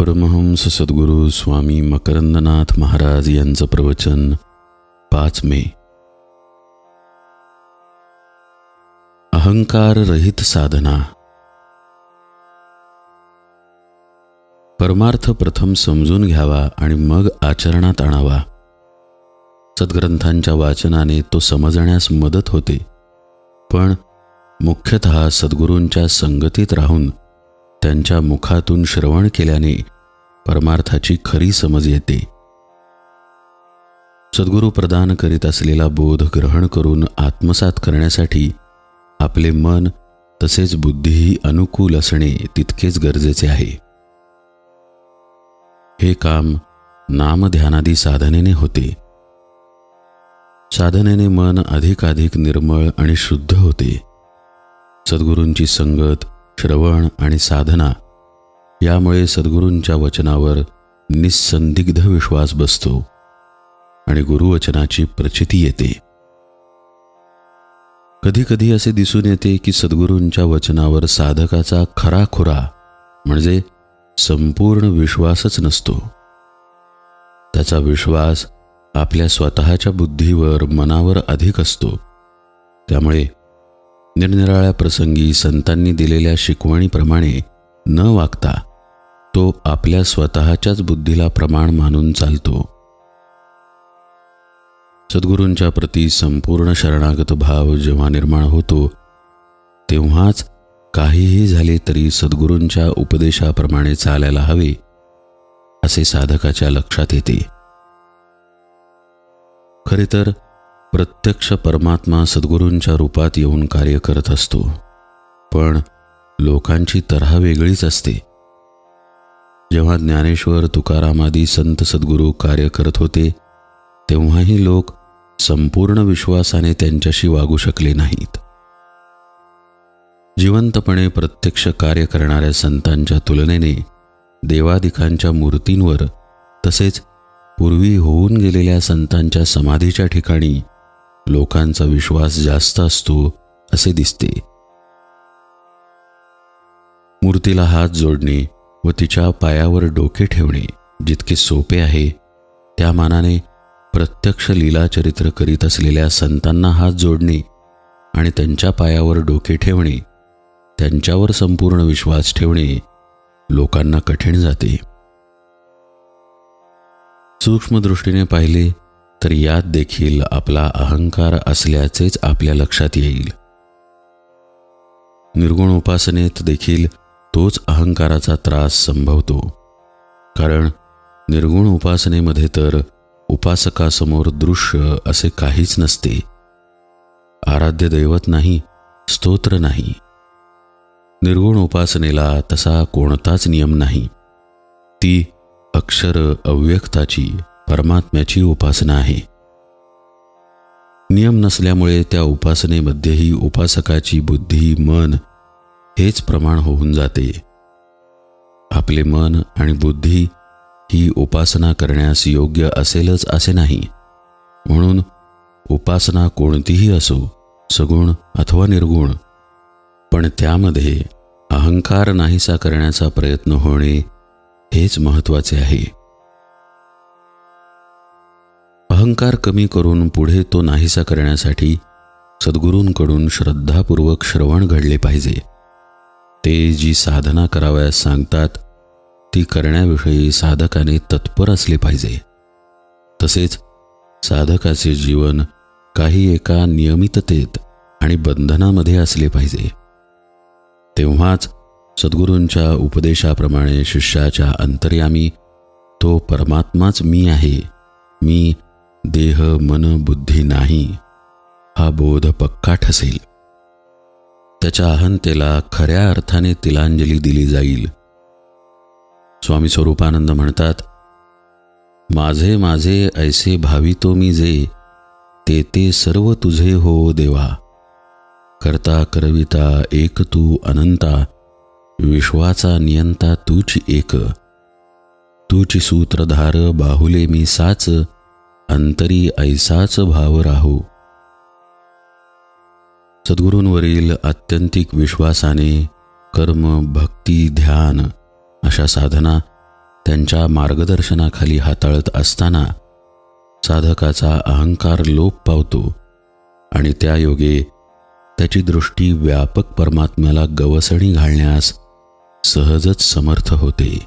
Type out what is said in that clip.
परमहंस सद्गुरू स्वामी मकरंदनाथ महाराज यांचं प्रवचन पाच मे. अहंकार रहित साधना. परमार्थ प्रथम समजून घ्यावा आणि मग आचरणात आणावा. सद्ग्रंथांच्या वाचनाने तो समजण्यास मदत होते. पण मुख्यतः सद्गुरूंच्या संगतीत राहून त्यांच्या मुखातून श्रवण केल्याने परमार्थाची खरी समज येते. सद्गुरू प्रदान करीत असलेला बोध ग्रहण करून आत्मसात करण्यासाठी आपले मन तसेच बुद्धीही अनुकूल असणे तितकेच गरजेचे आहे. हे काम नामध्यानादी साधनेने होते. साधनेने मन अधिकाधिक निर्मळ आणि शुद्ध होते. सद्गुरूंची संगत श्रवण आणि साधना यामुळे सद्गुरूंच्या वचनावर निस्संदिग्ध विश्वास बसतो आणि गुरुवचनाची प्रचिती येते. कधीकधी असे दिसून येते की सद्गुरूंच्या वचनावर साधकाचा खराखुरा म्हणजे संपूर्ण विश्वासच नसतो. त्याचा विश्वास आपल्या स्वतःच्या बुद्धीवर मनावर अधिक असतो. त्यामुळे निरनिराळ्या प्रसंगी संतांनी दिलेल्या शिकवणीप्रमाणे न वागता तो आपल्या स्वतःच्याच बुद्धीला प्रमाण मानून चालतो. सद्गुरूंच्या प्रती संपूर्ण शरणागत भाव जेव्हा निर्माण होतो तेव्हाच काहीही झाले तरी सद्गुरूंच्या उपदेशाप्रमाणे चालायला हवे असे साधकाच्या लक्षात येते. खरे तर प्रत्यक्ष परमात्मा सद्गुरूंच्या रूपात येऊन कार्य करत असतो. पण लोकांची तऱ्हा वेगळीच असते. जेव्हा ज्ञानेश्वर तुकारामादी संत सद्गुरू कार्य करत होते तेव्हाही लोक संपूर्ण विश्वासाने त्यांच्याशी वागू शकले नाहीत. जिवंतपणे प्रत्यक्ष कार्य करणाऱ्या संतांच्या तुलनेने देवादिकांच्या मूर्तींवर तसेच पूर्वी होऊन गेलेल्या संतांच्या समाधीच्या ठिकाणी लोकांचा विश्वास जास्त असतो असे दिसते. मूर्तीला हात जोडणे व तिच्या पायावर डोके ठेवणे जितके सोपे आहे त्या मानाने प्रत्यक्ष लीलाचरित्र करीत असलेल्या संतांना हात जोडणे आणि त्यांच्या पायावर डोके ठेवणे त्यांच्यावर संपूर्ण विश्वास ठेवणे लोकांना कठीण जाते. सूक्ष्मदृष्टीने पाहिले तर यात देखील आपला अहंकार असल्याचेच आपल्या लक्षात येईल. निर्गुण उपासनेत देखील तोच अहंकाराचा त्रास संभवतो. कारण निर्गुण उपासनेमध्ये तर उपासकासमोर दृश्य असे काहीच नसते. आराध्य दैवत नाही स्तोत्र नाही. निर्गुण उपासनेला तसा कोणताच नियम नाही. ती अक्षर अव्यक्ताची परमात्म्याची उपासना आहे. नियम नसल्यामुळे त्या उपासनेमध्येही उपासकाची बुद्धी मन हेच प्रमाण होऊन जाते. आपले मन आणि बुद्धी ही उपासना करण्यास योग्य असेलच असे नाही. म्हणून उपासना कोणतीही असो सगुण अथवा निर्गुण पण त्यामध्ये अहंकार नाहीसा करण्याचा प्रयत्न होणे हेच महत्त्वाचे आहे. अहंकार कमी करून पुढे तो नाहीसा करण्यासाठी सद्गुरूंकडून श्रद्धापूर्वक श्रवण घडले पाहिजे. ते जी साधना करावयास सांगतात ती करण्याविषयी साधकाने तत्पर असले पाहिजे. तसेच साधकाचे जीवन काही एका नियमिततेत आणि बंधनामध्ये असले पाहिजे. तेव्हाच सद्गुरूंच्या उपदेशाप्रमाणे शिष्याच्या अंतर्यामी तो परमात्माच मी आहे. मी देह मन बुद्धी नाही हा बोध पक्का ठसेल. त्याच्या अहंतेला खऱ्या अर्थाने तिलांजली दिली जाईल. स्वामी स्वरूपानंद म्हणतात माझे माझे ऐसे भावितो मी जे ते ते सर्व तुझे हो देवा. करता करविता एक तू अनंता विश्वाचा नियंता तूच एक. तूची सूत्रधार बाहुले मी साच अंतरी ऐसाच भाव राहू. सद्गुरूंवरील आत्यंतिक विश्वासाने कर्म भक्ती ध्यान अशा साधना त्यांच्या मार्गदर्शनाखाली हाताळत असताना साधकाचा अहंकार लोप पावतो आणि त्या योगे त्याची दृष्टी व्यापक परमात्म्याला गवसणी घालण्यास सहजच समर्थ होते.